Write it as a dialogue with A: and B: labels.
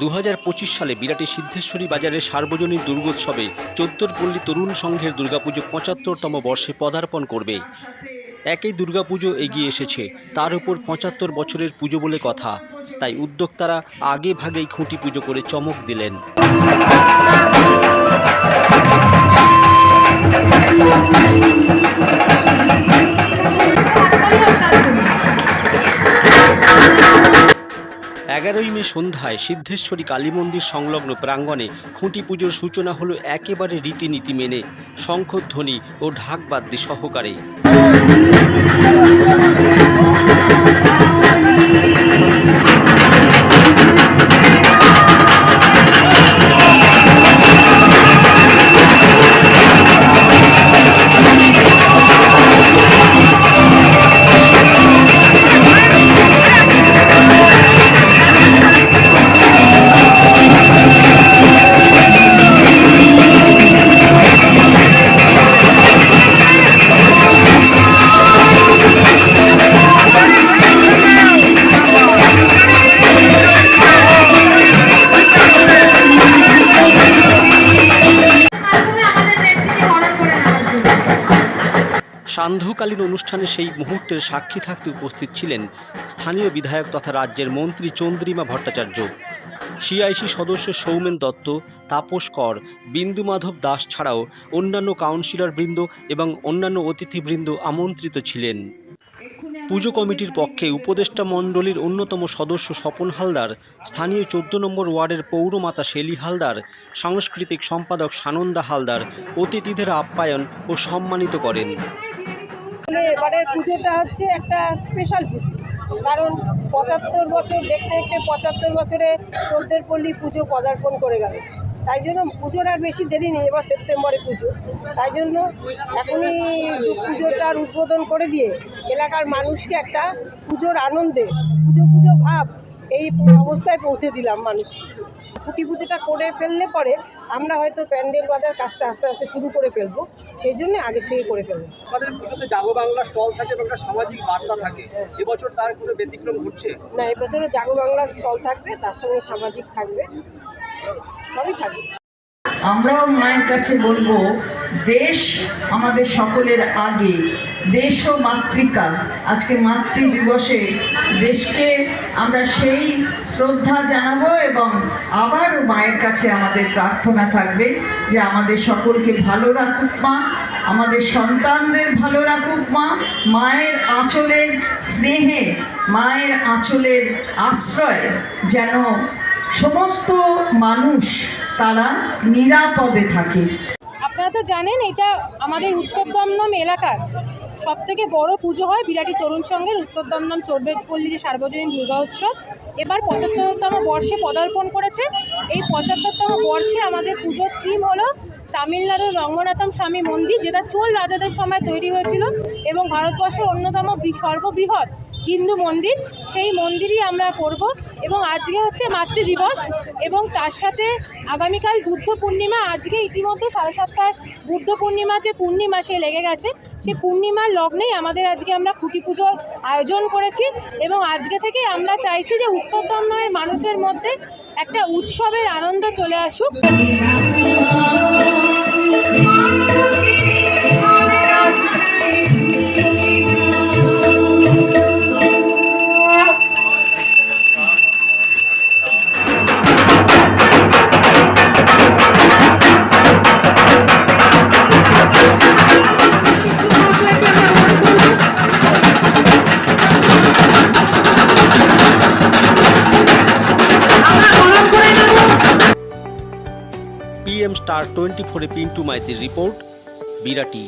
A: দু হাজার পঁচিশ সালে বিরাটি সিদ্ধেশ্বরী বাজারের সার্বজনীন দুর্গোৎসবে চোদ্দরপল্লী তরুণ সংঘের দুর্গাপুজো পঁচাত্তরতম বর্ষে পদার্পণ করবে। একই দুর্গাপুজো এগিয়ে এসেছে, তার উপর পঁচাত্তর বছরের পুজো বলে কথা। তাই উদ্যোক্তারা আগে ভাগেই খুঁটি পুজো করে চমক দিলেন। এগারোই মে সন্ধ্যায় সিদ্ধেশ্বরী কালী মন্দির সংলগ্ন প্রাঙ্গণে খুঁটি পুজোর সূচনা হলো একেবারে রীতিনীতি মেনে, শঙ্খধ্বনি ও ঢাকবাদ্যি সহকারে। সান্ধ্যকালীন অনুষ্ঠানে সেই মুহূর্তের সাক্ষী থাকতে উপস্থিত ছিলেন স্থানীয় বিধায়ক তথা রাজ্যের মন্ত্রী চন্দ্রিমা ভট্টাচার্য। সিআইসি সদস্য সৌমেন দত্ত, তাপস কর বিন্দু মাধব দাস ছাড়াও অন্যান্য কাউন্সিলর বৃন্দ এবং অন্যান্য অতিথিবৃন্দ আমন্ত্রিত ছিলেন। পুজো কমিটির পক্ষে উপদেষ্টা মণ্ডলীর অন্যতম সদস্য স্বপন হালদার, স্থানীয় চোদ্দ নম্বর ওয়ার্ডের পৌরমাতা শেলি হালদার, সাংস্কৃতিক সম্পাদক সানন্দা হালদার, অতিথিদের আপ্যায়ন ও সম্মানিত করেন।
B: এবারে পুজোটা হচ্ছে একটা স্পেশাল পুজো। কারণ পঁচাত্তর বছর দেখতে দেখতে পঁচাত্তর বছরে চৌদ্দের পল্লী পুজো পদার্পণ করে গেল। তাই জন্য পুজোর আর বেশি দেরি নেই, এবার সেপ্টেম্বরে পুজো। তাই জন্য এখনই পুজোটার উদ্বোধন করে দিয়ে এলাকার মানুষকে একটা পুজোর আনন্দে, পুজো পুজো ভাব এই অবস্থায় পৌঁছে দিলাম মানুষকে। পুজোটা করে ফেললে পরে আমরা হয়তো প্যান্ডেল বাজার কাজটা আস্তে আস্তে শুরু করে ফেলব সেই জন্য আগের থেকে করে ফেলব।
C: আমাদের পুজোতে জাগো বাংলা স্টল থাকে এবং একটা সামাজিক বার্তা থাকে। এবছর তার কোনো ব্যতিক্রম ঘটছে?
B: না এবছরও জাগো বাংলা স্টল থাকবে তার সঙ্গে সামাজিক থাকবে। সবই থাকবে।
D: আমরাও মায়ের কাছে বলব, দেশ আমাদের সকলের আগে, দেশ ও মাতৃকা আজকে মাতৃ দিবসে দেশকে আমরা সেই শ্রদ্ধা জানাব এবং আবারও মায়ের কাছে আমাদের প্রার্থনা থাকবে যে আমাদের সকলকে ভালো রাখুক মা, আমাদের সন্তানদের ভালো রাখুক মা, মায়ের আঁচলের স্নেহে, মায়ের আঁচলের আশ্রয় যেন সমস্ত মানুষ তারা নিরাপদে থাকে।
E: আপনারা তো জানেন, এটা আমাদের উত্তর দমদম এলাকার সব থেকে বড় পুজো হয় বিরাটি তরুণ সংঘের উত্তর দমদম চোরবেদপল্লী যে সার্বজনীন দুর্গা উৎসব। এবার পঁচাত্তরতম বর্ষে পদার্পণ করেছে। এই পঁচাত্তরতম বর্ষে আমাদের পুজোর থিম হলো তামিলনাড়ুর রঙ্গনাথম স্বামী মন্দির, যেটা চোল রাজাদের সময় তৈরি হয়েছিল এবং ভারতবর্ষের অন্যতম সর্ববৃহৎ হিন্দু মন্দির, সেই মন্দিরই আমরা করব। এবং আজকে হচ্ছে মাতৃ দিবস এবং তার সাথে আগামীকাল বুদ্ধ পূর্ণিমা, আজকে ইতিমধ্যে সাড়ে সাতটায় বুদ্ধ পূর্ণিমা যে পূর্ণিমা সে লেগে গেছে সেই পূর্ণিমার লগ্নেই আমাদের আজকে আমরা খুঁটি পুজোর আয়োজন করেছি। এবং আজকে থেকে আমরা চাইছি যে উত্তর দমদমের মানুষের মধ্যে একটা উৎসবের আনন্দ চলে আসুক।
A: পিএম স্টার টোয়েন্টি ফোরে পিন্টু মাইতির রিপোর্ট বিরাটি